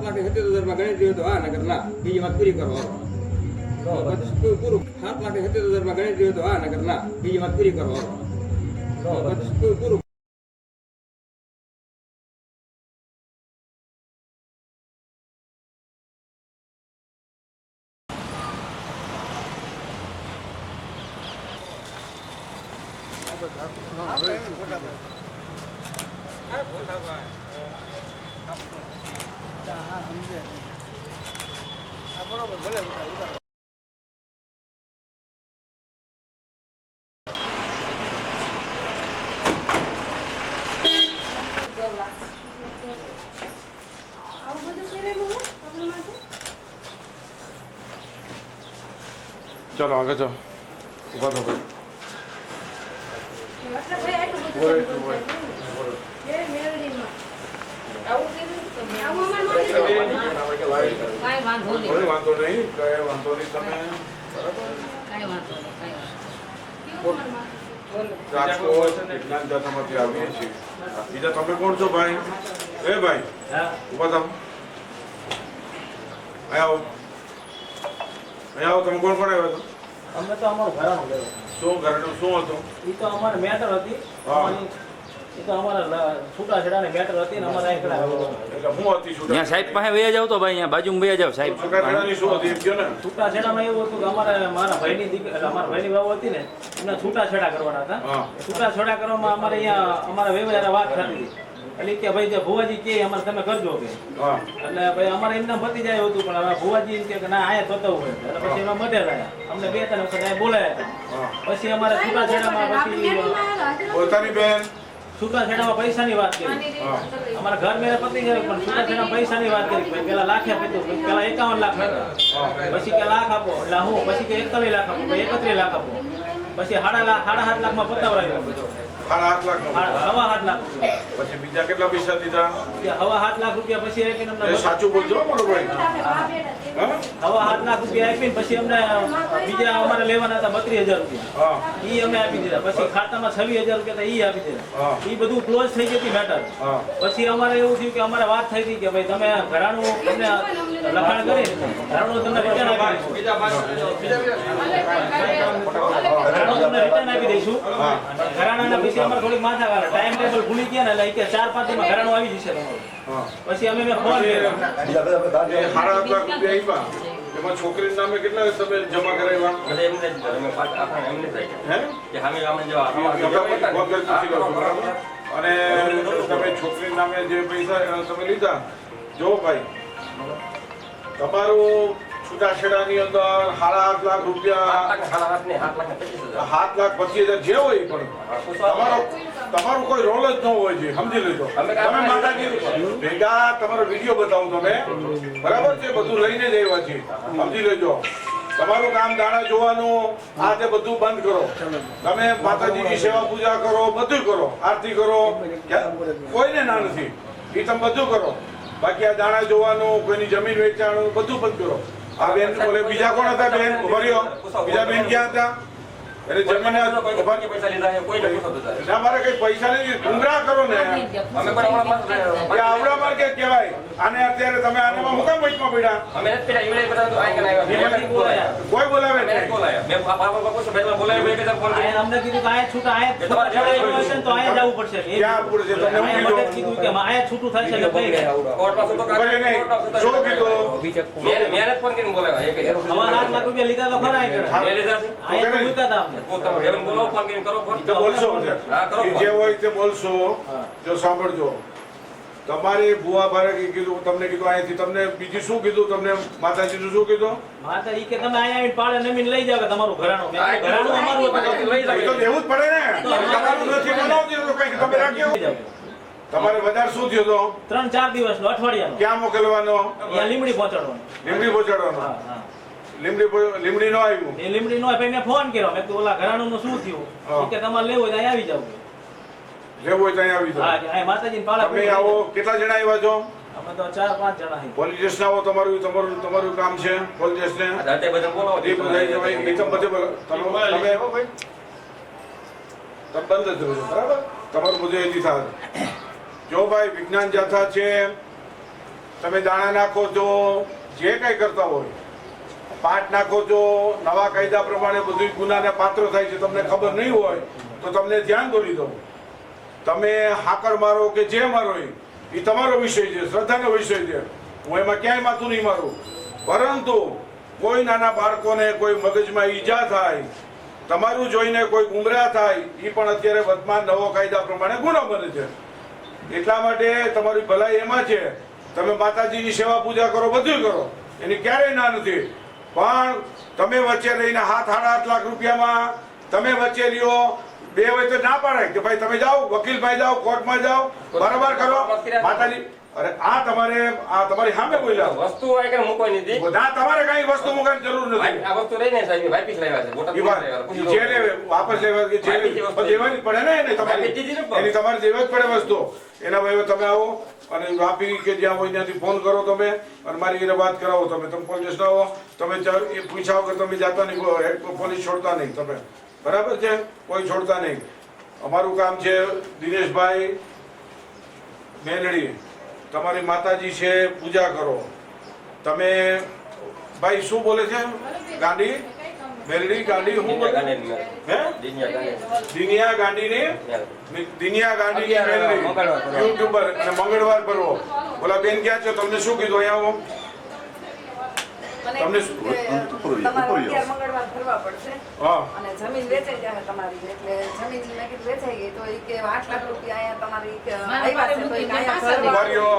સાત લાખ સિત્તેર હજારમાં ગણી દીધું તો હા, નગર બીજી વાત પૂરી કરો. પૂરું. સાત લાખ સિત્તેર હજારમાં ગણી દીધું તો હા, નગર બીજી વાત પૂરી કરો. પૂ- પૂરું. બધું કરેલું હે માટે ચાલો આગળ જાઓ ઊભા થો ભાઈ વાંધો નહીં કોઈ વાંધો નહીં. તમે? રાજકોટ વિજ્ઞાન જાથામાંથી આવીએ છીએ બીજા તમે કોણ છો ભાઈ એ ભાઈ ઊભા થાવ અહીંયા આવો અહીંયા આવો તમે કોણ કોણ આવ્યા છો અમે તો અમારું લેવું શું ઘરનું? શું હતું? એ તો અમારે મેટર હતી. હા. અમારી- એ તો અમારા છૂટાછેડાની મેટર હતી ને અમારે અહીં કરાવેલું એટલે હું હતી છૂટા ત્યાં સાહેબ પાસે વયા જાવ તો ભાઈ અહીંયા બાજુમાં વયા જાવ સાહેબ. છૂટાછેડાની શું હતી એમ કહો ને. છૂટાછેડામાં એવું હતું કે અમારે મારા ભાઈની દીકરી અમારા ભાઈની વાવ હતી ને એમને છૂટાછેડા કરવાના હતા. છૂટાછેડા કરવામાં અમારે અહીંયા અમારા વ્યવહાર વાત થતી. એટલે કે ભાઈ જે ભુવાજી કે અમારે તમે કરજો કે. હા. એટલે ભાઈ અમારે એમના પતી જાય હતું પણ હવે ભુવાજી એમ કે ના આયા થતો હોય. એટલે પછી એમાં મઢે રહ્યા. અમને બે ત્રણ વખત બોલાયા પછી અમારે છૂટાછેડામાં પછી. પોતાની બેન. છૂટાછેડામાં પૈસાની વાત કરી. અમારા ઘર મેરે પતી ગયો પણ છૂટાછેડા પૈસાની વાત કરી. પેલા લાખે પીધું પેલા એકાવન લાખ પછી કે લાખ આપો એટલે હું પછી કે એકતાલીસ લાખ આપો એકત્રીસ લાખ આપો. પછી સાડા લાખ સાડા સાત લાખમાં પતાવડાવ્યો. સાડા આઠ લાખ હવા સાત લાખ પછી બીજા કેટલા પૈસા દીધા? હવા સાત લાખ રૂપિયા પછી આપીને અમને સાચું બોલજો મારો ભાઈ. આપણે બા બેટા છે. હા. હવા સાત લાખ રૂપિયા આપીને પછી અમને બીજા અમારે લેવાના હતા બત્રીસ હજાર રૂપિયા. ઈ અમે આપી દીધા. પછી ખાતામાં છવ્વીસ હજાર રૂપિયા ઈ આપી દીધા. ઈ બધું ક્લોઝ થઈ હતી મેટર પછી અમારે એવું થયું કે અમારે વાત થઈ હતી કે ભાઈ તમે ઘરાણું તમને લખાણ કરી ઘરાણું તમને એટલે છોકરી નામે કેટલા તમે જમા કરાવ્યા જ હે કે? અને તમે છોકરી નામે જે પૈસા તમે લીધા જો ભાઈ તમારું છૂટાછેડાની અંદર સાડા આઠ લાખ રૂપિયા. સાત લાખ પચીસ હજાર જે હોય પણ. તમારો તમારું કોઈ રોલ જ ન હોય છે સમજી લેજો. તમે માતાજી ભેગા તમારો વીડિયો બતાવો તમે. બરાબર છે? બધું લઈને જ આવ્યા સમજી લેજો. તમારું કામ દાણા જોવાનું આ તે બધું બંધ કરો. તમે માતાજીની સેવા પૂજા કરો બધું કરો. આરતી કરો. કોઈને ના નથી. એ તમે બધું કરો. બાકી આ દાણા જોવાનું કોઈની જમીન વેચાણું બધું બંધ કરો. આ બેન બોલે બીજા કોણ હતા બેન? ઊભા રહ્યો. બીજા બેન ક્યાં હતા? જમીન પૈસા લીધા છે, કોઈને પૂછો બધા. ના મારે કઈ પૈસા નથી ગુમરાહ કરો ને. અમે પણ આવડા માર કહેવાય? આને અત્યારે તમે આનામાં મુકામ વચમાં પડ્યા અમે નથી પેલા ઈવડે બધા તો આઈ કને આવ્યા. કોઈ બોલાવે નહીં. બોલાયા. મેં પા- પા- પા- પૂછ્યું, મેં બોલાવ્યા, કીધું ફોન આયા અમને કીધું કે આયા છૂટા આયા છૂટાછેડા એવું હશે ને તો આયા જવું પડશે. ક્યાં પૂરું તમને હું કીધું? કીધું કે આયા છૂટું થશે એટલે કઈ નહીં. તો કાગળ- નહીં. શું શું કીધું. મેં- મેં ફોન કરીને બોલાવ્યા, લાખ રૂપિયા લીધા તો ખરા લીધા આયા તો મૂક્યા હતા અમને. તો તમે હેવન બોલાવો, ફોન કરીને કરો ફોન. તો બોલશો હા, કરો એ જે હોય તે બોલશો. જો સાંભળજો. તમારે ભુવા ભારે કીધું તમને કીધું અહીંયાથી તમને બીજું શું કીધું? તમને માતાજીનું શું કીધું? માતા કે તમે આયા આવીને પાડે નમીને લઈ જાવ તમારું ઘરાણું? ઘરાણું અમારું લઈ એ તો દેવું જ પડે ને. તમારું નથી બનાવતી તો કંઈક તમે લઈ રાખ્યો તમારે વધારે શું થયો તો? ત્રણ ચાર દિવસનો અઠવાડિયાનો. ક્યાં મોકલવાનો? લીમડી પહોંચાડવાનો. લીમડી પહોંચાડવાનો. હા હા. લીમડી લીમડી નો આવ્યું એ લીમડી નો પછી મેં ફોન કર્યો. મેં કીધું ઓલા ઘરાણું નું શું થયું? કે તમારે લેવું હોય તો આવી જાવ. લેવું હોય તો અહીંયા આવી હા જાઓ કે અહીંયા પાળા તમે આવો. કેટલા જણા આવ્યા છો? અમે તો ચાર પાંચ જણા છીએ. પોલીસ સ્ટેશન આવો તમારું તમારું તમારું કામ છે પોલીસ સ્ટેશન. આ બધા બોલાવો. એ બધા એ તમે બધે તમે તમે આવો ભાઈ. તમે બંધ જ રહ્યો બરાબર? તમારું બધું એથી થાય જો ભાઈ વિજ્ઞાન જાથા છે તમે દાણા નાખો છો જે કંઈ કરતા હોય. પાટ નાખો છો, નવા કાયદા પ્રમાણે બધું ગુનાને પાત્ર થાય છે, તમને ખબર નહીં હોય, તો તમને ધ્યાન દોરી દઉં. તમે હાકર મારો કે જે મારો એ એ તમારો વિષય છે, શ્રદ્ધાનો વિષય છે. હું એમાં ક્યાંય માથું નહીં મારું. પરંતુ કોઈ નાના બાળકોને કોઈ મગજમાં ઈજા થાય, તમારું જોઈને કોઈ ગુમરાહ થાય એ પણ અત્યારે વર્તમાન નવો કાયદા પ્રમાણે ગુનો બને છે. એટલા માટે તમારી ભલાઈ એમાં છે. તમે માતાજીની સેવા પૂજા કરો બધું કરો. એની ક્યારેય ના નથી. પણ તમે વચ્ચે રહીને હાથ સાડા આઠ લાખ રૂપિયામાં તમે વચ્ચે લ્યો. બે હોય તો ના પાડે કે ભાઈ તમે જાઓ વકીલભાઈ જાઓ કોર્ટમાં જાઓ બરાબર કરો. માતાજી અરે આ તમારે આ તમારી સામે બોલ્યા વસ્તુ હોય કે મૂકવાની નથી બધા તમારે કઈ વસ્તુ મૂકવાની જરૂર નથી. આ વસ્તુ લઈને સાહેબ વાપીસ લાવ્યા છે મોટા વાત, જે લેવે, વાપસ લેવા કે જે દેવાની પડે ને એને તમારે. ને એની તમારે દેવા જ પડે વસ્તુ. એના ભાઈ તમે આવો અને વાપી કે જ્યાં હોય ત્યાંથી ફોન કરો તમે અને મારી એને વાત કરાવો તમે. તમે પોલીસ ના આવો. તમે એ પૂછાવો કે તમે જાતા નહીં પોલીસ છોડતા નહીં તમે. બરાબર છે? કોઈ છોડતા નહીં. અમારું કામ છે દિનેશભાઈ મેલડી. તમારી માતાજી છે પૂજા કરો. તમે ભાઈ શું બોલે છે? ગાંડી? મેલડી ગાંડી હું બોલે? હે? દિનિયા દિનિયા ગાંડીની? દિનિયા ગાંડીની મેલડી મંગળવાર યુટ્યુબર અને મંગળવાર ભરવો. ઓલા બેન ક્યાં છો? તમને શું કીધું અહીંયા આવો? તમને શું- તમારે અગિયાર મંગળવાર ભરવા પડશે. અને જમીન વેચાઈ જાય તમારી એટલે જમીન મેં કીધું વેચાઈ ગઈ તો એ કે આઠ લાખ રૂપિયા અહીંયા તમારી આવ્યા છે તો.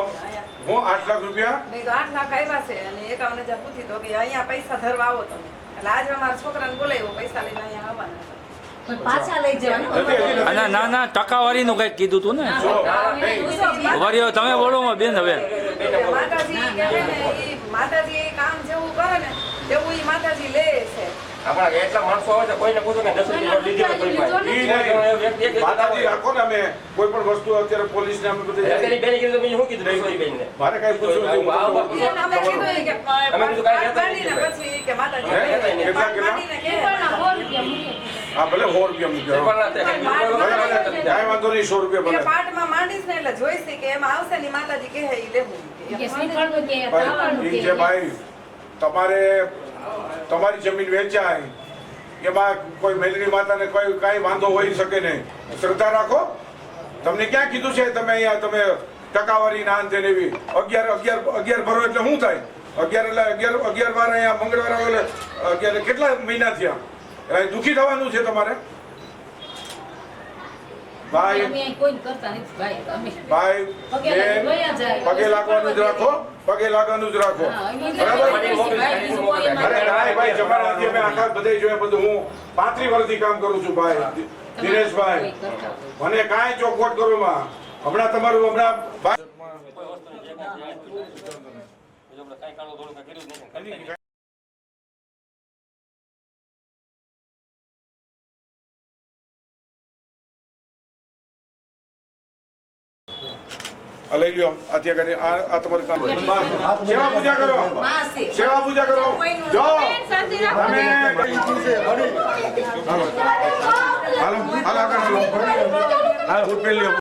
હું આઠ લાખ રૂપિયા? નહીં તો આઠ લાખ આવ્યા છે અને એકાવન હજાર પૂછી તો કે અહીંયા પૈસા ધરવા આવો તમે. એટલે આજે અમારા છોકરાને બોલાવ્યો પૈસા લઈને અહીંયા આવવાના પાછા લઈ જવાનું. ના ના ટકાવારી નું કંઈક કીધું તું ને. વરિયો તમે બોલો બેન હવે. માતાજી કે છે ને ઈ માતાજી એ કામ જેવું કરે ને તેવું ઈ માતાજી લે છે આપણા એટલા માણસો આવે છે કોઈને પૂછો કે દસ રૂપિયા લીધી હોય કોઈ પાસે. ઈ એક- એક- નહીં. એક- માતાજી રાખો ને અમે કોઈ પણ વસ્તુ અત્યારે પોલીસને અમે બધે અત્યારે બેને કીધું તો શું કીધું રસોઈ બેનને? મારે કાંઈ પૂછવું નથી. હું આવો, બધું- આવો. ઈ અમે કીધું કે અમે કીધું કાંઈ. પછી કે માતાજી કેટલા કેટલા? હા ભલે સો રૂપિયા મૂક્યો પણ ના થાય. પણ ભલે, ભલે. કાંઈ વાંધો નહીં સો રૂપિયા ભલે પાટમાં માંડીશ ને એટલે જોઈશી કે એમાં આવશે ને માતાજી કહે ઈ લેવું ભાઈ છે ભાઈ તમારે તમારી જમીન વેચાય એમાં કોઈ મેલરી માતાને કોઈ કાંઈ વાંધો હોઈ શકે નહીં. શ્રદ્ધા રાખો. તમને ક્યાં કીધું છે તમે અહીંયા તમે ટકાવારી ના અંતે લેવી અગિયાર અગિયાર અગિયાર ભરો એટલે શું થાય? અગિયાર એટલે અગિયાર અગિયાર વાર અહીંયા મંગળવાર આવે એટલે અગિયાર કેટલા મહિના થયા? એટલે દુઃખી થવાનું છે તમારે. ભાઈ અમે અહીં કોઈ કરતા નથી ભાઈ પગે બેન, પગે લાગવાનું જ રાખો પગે લાગવાનું જ રાખો. બરાબર? અરે ભાઈ ભાઈ જમાનાથી અમે આખા બધે જોયા બધું હું પાંત્રી વર્ષથી કામ કરું છું ભાઈ દિનેશભાઈ. મને કાંઈ ચોખવટ કરો માં હમણાં તમારું હમણાં ભાઈ આ લઈ લ્યો અત્યારે કરી આ આ તમારું કામ સેવા પૂજા કરો. સેવા પૂજા કરો. જો. તમે હાલો હાલો આગળ હાલો હાલો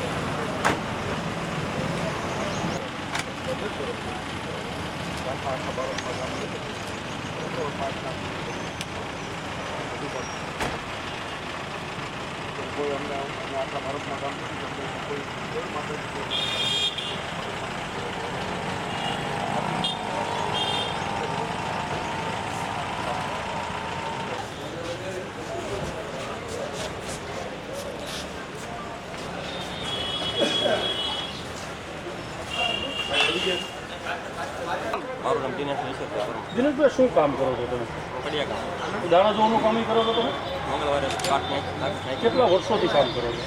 કોઈ અમને આખા ભારતમાં કામ નથી કોઈ માટે દિનેશભાઈ શું કામ કરો છો તમે? કામ દાણા જોવાનું કામ કરો છો તમે? મંગળવારે કેટલા વર્ષોથી કામ કરો છો?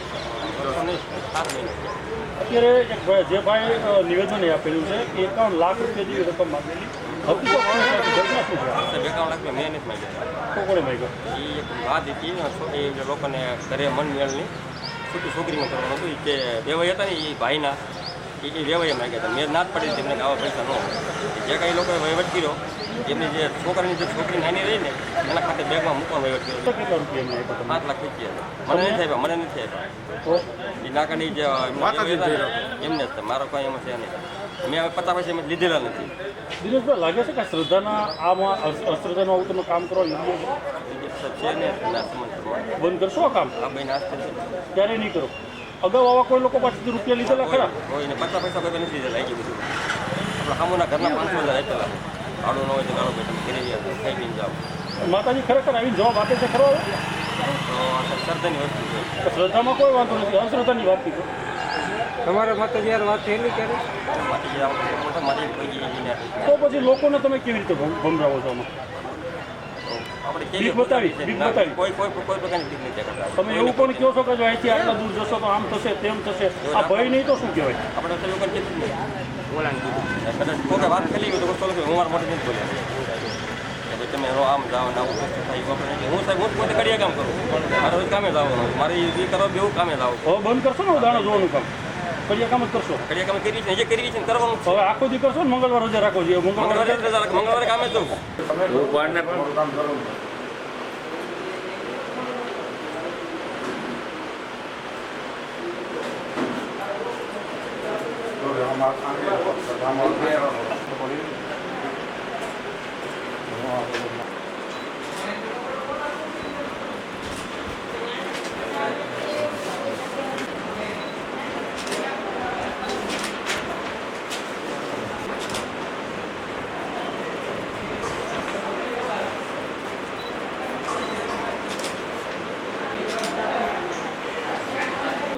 અત્યારે એક જે ભાઈ નિવેદન એ આપેલું છે એકાવન લાખ રૂપિયા જેવી રકમ માંગેલી. એકાવન લાખ મેં નથી માંગ્યા તો માંગ્યો? એ એક વાત હતી એ જે લોકોને ઘરે મન મેળની છોકરી છોકરીમાં કરવાનું હતું કે બે ભાઈ હતા ને એ ભાઈના એ એ વેવાઈએ માંગ્યા હતા મેં ના જ પડી તેમને આવા પૈસા ન જે કંઈ લોકોએ વહીવટ કર્યો એમની જે છોકરાની જે છોકરી નાની રહી ને એના ખાતે બેગમાં મૂકવાનો વહીવટ કર્યો. કેટલા રૂપિયા એમને પાંચ લાખ રૂપિયા. ગયા મને નથી આપ્યા મને નથી આપ્યા. એ નાકાની જે એમના જ. મારો કંઈ એમાં છે નહીં. મેં હવે પચાસ પૈસા એમ લીધેલા નથી. દિનેશભાઈ લાગે છે કે શ્રદ્ધાના આમાં અશ્રદ્ધાનું આવું તમે કામ કરવા યોગ્ય છે? ને બંધ કરશો આ કામ? આ ભાઈ નાશ છે ક્યારે નહીં કરો. અગાઉ આવા કોઈ લોકો પાસેથી રૂપિયા લીધેલા ખરા? કોઈને પચાસ પૈસા કોઈ નથી દીધેલા એ બધું. આપણા સામુના ઘરના પાંચસો હજાર આપેલા ભાડું ન હોય તો ગાળો ભાઈ તમે ઘરે ગયા ખાઈ પીને જાઓ. માતાજી ખરેખર આવીને જવાબ આપે છે ખરો શ્રદ્ધાની વસ્તુ છે. શ્રદ્ધામાં કોઈ વાંધો નથી અશ્રદ્ધાની વાત નહીં કરો તમારા માતાજી યાર વાત થયેલી ક્યારે? કોઈ તો પછી લોકોને તમે કેવી રીતે ભમ- ભમરાવો છો આમાં? બીક બતાવી, બીક બતાવી. કોઈ કોઈ કોઈ પ્રકારની બીક નથી કરતા તમે એવું પણ કહો છો કે જો અહીંથી આટલા દૂર જશો તો આમ થશે તેમ થશે? આ ભય નહીં તો શું કહેવાય? આપણે તો લોકો કીધું બોલાને કીધું કદાચ કોઈ વાત કરી હોય તો કોઈ બોલે, હું મારા મોટે નથી બોલ્યા. તમે આમ જાઓ ને એવું. હું સાહેબ હું પોતે કડિયા કામ કરું. મારે રોજ કામે જવાનું મારે એ કરવા બેવું કામે જવું બંધ કરશો ને દાણા જોવાનું કામ? કડિયા કામ જ કરશો. કડિયા કામ કરી છે જે કરી છે કરવાનું છે. હવે આખો દી કરશો ને મંગળવાર રજા રાખો જોઈએ મંગળવાર મંગળવારે જ રજા રાખે. મંગળવારે કામ જ જવું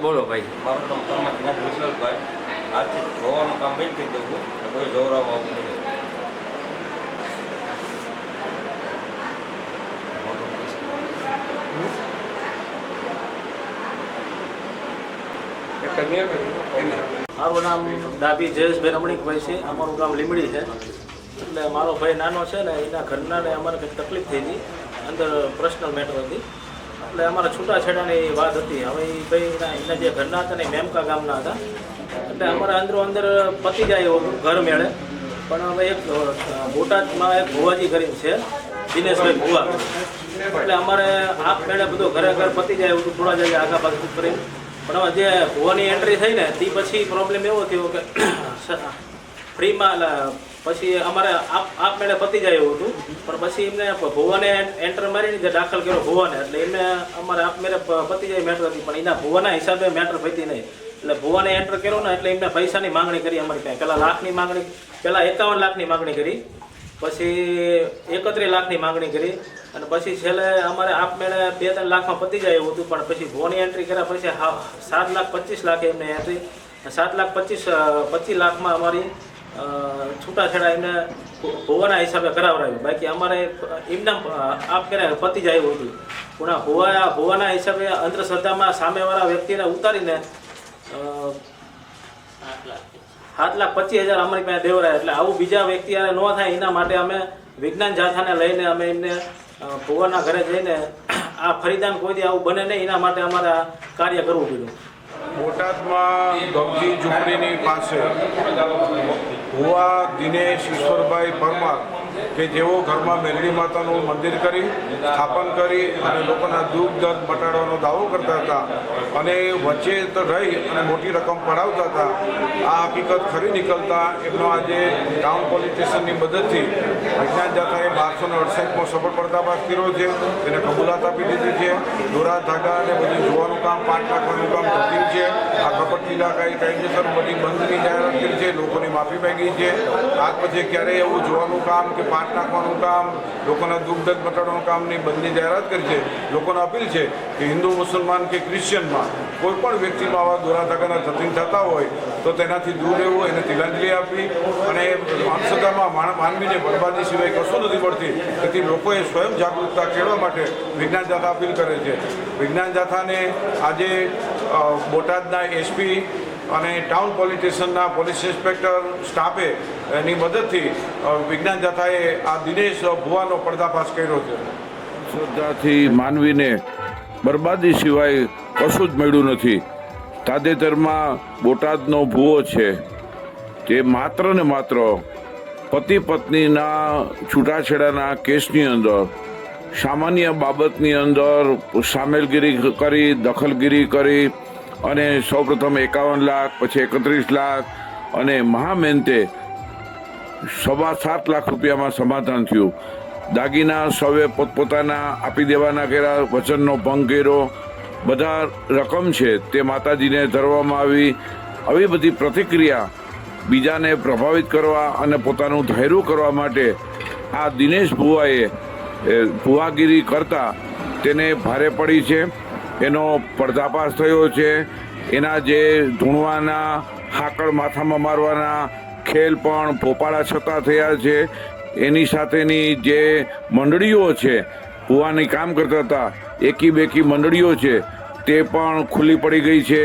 બોલો ભાઈ. મારું નામ પરમાત્મા વિશાલભાઈ. આજથી જોવાનું કામ બંધ કરી દઉં છું. કોઈ જોવરાવવા આવું નહીં મારું નામ ડાભી જયેશભાઈ રમણીકભાઈ છે. અમારું ગામ લીમડી છે. એટલે મારો ભાઈ નાનો છે ને એના ઘરનાને અમારે કંઈક તકલીફ થઈ હતી. અંદર પર્સનલ મેટર હતી. એટલે અમારા છૂટાછેડાની વાત હતી. હવે એ ભાઈ એના જે ઘરના હતા ને મેમકા ગામના હતા. એટલે અમારા અંદરો અંદર પતી જાય ઘર મેળે. પણ હવે એક બોટાદમાં એક ભુવાજી કરીને છે, દિનેશભાઈ ભુવા. એટલે અમારે આપ મેળે બધું ઘરે ઘર પતી જાય એવું થોડા જાય આગા પાછું કરીને પણ હવે જે ભુવાની એન્ટ્રી થઈ ને, તે પછી પ્રોબ્લેમ એવો થયો કે ફ્રીમાં પછી અમારે આપ આપ મેળે પતી જાય એવું હતું. પણ પછી એમને ભુવાને એન્ટર મારીને જે દાખલ કર્યો ભુવાને એટલે એમને અમારે આપ મેળે પતી જાય મેટર હતી. પણ એના ભુવાના હિસાબે મેટર પતી નહીં. એટલે ભુવાને એન્ટર કર્યો ને એટલે એમને પૈસાની માંગણી કરી અમારી પાસે. પહેલાં લાખની માંગણી પહેલાં એકાવન લાખની માંગણી કરી. પછી એકત્રીસ લાખની માંગણી કરી. અને પછી છેલ્લે અમારે આપમેળે બે ત્રણ લાખમાં પતી જાય એવું હતું. પણ પછી ભોની એન્ટ્રી કર્યા પછી હા- સાત લાખ પચીસ લાખ એમને એન્ટ્રી સાત લાખ પચીસ પચીસ લાખમાં અમારી છૂટાછેડા એમને ભોવાના હિસાબે કરાવડાવ્યું. બાકી અમારે એમના, આપ કર્યા પતિ જાય આવ્યું હતું. પણ હોવા, હોવાના હિસાબે અંધશ્રદ્ધામાં સામેવાળા વ્યક્તિને ઉતારીને સાત લાખ પચીસ હજાર અમારી પાસે દેવરાય. એટલે આવું બીજા વ્યક્તિ હારે ન થાય, એના માટે અમે વિજ્ઞાન જાથાને લઈને અમે એમને ભુવાના ઘરે જઈને આ ફરીદાન કોઈ આવું બને નહીં, એના માટે અમારે આ કાર્ય કરવું પડ્યું. બોટાદમાં ગમતી ઝુંપડીની પાસે ભુવા દિનેશ ઈશ્વરભાઈ પરમાર. કે જેઓ ઘરમાં મેરડી માતાનું મંદિર કરી, સ્થાપન કરી અને લોકોના દુઃખ, દર્દ મટાડવાનો દાવો કરતા હતા અને વચ્ચે તો રહી અને મોટી રકમ પડાવતા હતા. આ હકીકત ખરી નીકળતા એમનો આજે ટાઉન પોલીસ સ્ટેશનની મદદથી વિજ્ઞાન જાથાએ બારસો ને અડસઠમાં સફળ પર્દાફાશ કર્યો છે. તેને કબૂલાત આપી દીધી છે. દોરા, ધાગા અને બધું જોવાનું કામ પાંચ લાખવાનું કામ થતું છે. આ કપટ ઇલાકાએ કાયદેસર બધી બંધની જાહેરાત કરી છે. લોકોની માફી માંગી છે. આજ પછી ક્યારેય એવું જોવાનું કામ કે પાટ નાખવાનું કામ, લોકોના દુઃખ દર્દ મટાડવાનું કામની બંધની જાહેરાત કરી છે. લોકોને અપીલ છે કે હિન્દુ, મુસલમાન કે ક્રિશ્ચિયનમાં કોઈ પણ વ્યક્તિમાં આવા દુરાધાગાના જતિન થતા હોય, તો તેનાથી દૂર રહેવું, એને તિલાંજલિ આપવી અને અંધશ્રદ્ધામાં માનવીને બરબાદી સિવાય કશું નથી પડતી તેથી લોકોએ સ્વયં જાગૃતતા કેળવવા માટે વિજ્ઞાન જાથા અપીલ કરે છે. વિજ્ઞાન જાથાને આજે બોટાદના એસપી અને ટાઉન પોલીસ સ્ટેશનના પોલીસ ઇન્સ્પેક્ટર સ્ટાફે એની મદદથી વિજ્ઞાન જાથાએ આ દિનેશ ભુવાનો પર્દાફાશ કર્યો છે. શ્રદ્ધાથી માનવીને બરબાદી સિવાય કશું જ મળ્યું નથી. તાજેતરમાં બોટાદનો ભૂવો છે, તે માત્ર ને માત્ર પતિ પત્નીના છૂટાછેડાના કેસની અંદર, સામાન્ય બાબતની અંદર સામેલગીરી કરી, દખલગીરી કરી અને સૌપ્રથમ એકાવન લાખ, પછી એકત્રીસ લાખ અને મહામેન્તે સવા સાત લાખ રૂપિયામાં સમાધાન થયું. દાગીના સૌએ પોતપોતાના આપી દેવાના કર્યા વચનનો ભંગ કર્યો. બધા રકમ છે તે માતાજીને ધરવામાં આવી. આવી બધી પ્રતિક્રિયા બીજાને પ્રભાવિત કરવા અને પોતાનું ધૈર્ય કરવા માટે આ દિનેશ ભુવાએ ભુવાગીરી કરતા તેને ભારે પડી છે. એનો પડદાપાશ થયો છે. એના જે ધૂણવાના હાકળ માથામાં મારવાના ખેલ પણ ભોપાળા છતાં થયા છે. એની સાથેની જે મંડળીઓ છે, કૂવાની કામ કરતા હતા એકી બેકી મંડળીઓ છે, તે પણ ખુલ્લી પડી ગઈ છે.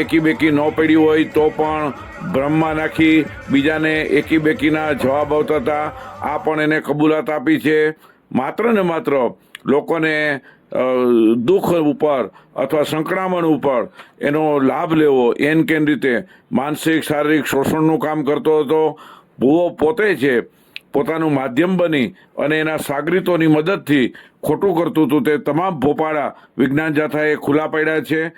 એકી બેકી ન પડી હોય તો પણ બ્રહ્મમાં નાખી બીજાને એકી બેકીના જવાબ આવતા હતા. આ પણ એને કબૂલાત આપી છે. માત્ર ને માત્ર લોકોને દુઃખ ઉપર અથવા સંકળામણ ઉપર એનો લાભ લેવો, એન કેન રીતે માનસિક, શારીરિક શોષણનું કામ કરતો હતો. ભૂવો પોતે છે પોતાનું માધ્યમ બની અને એના સાગરીતોની મદદથી ખોટું કરતું હતું તે તમામ ભોપાળા વિજ્ઞાન જાથાએ ખુલ્લા પડ્યા છે.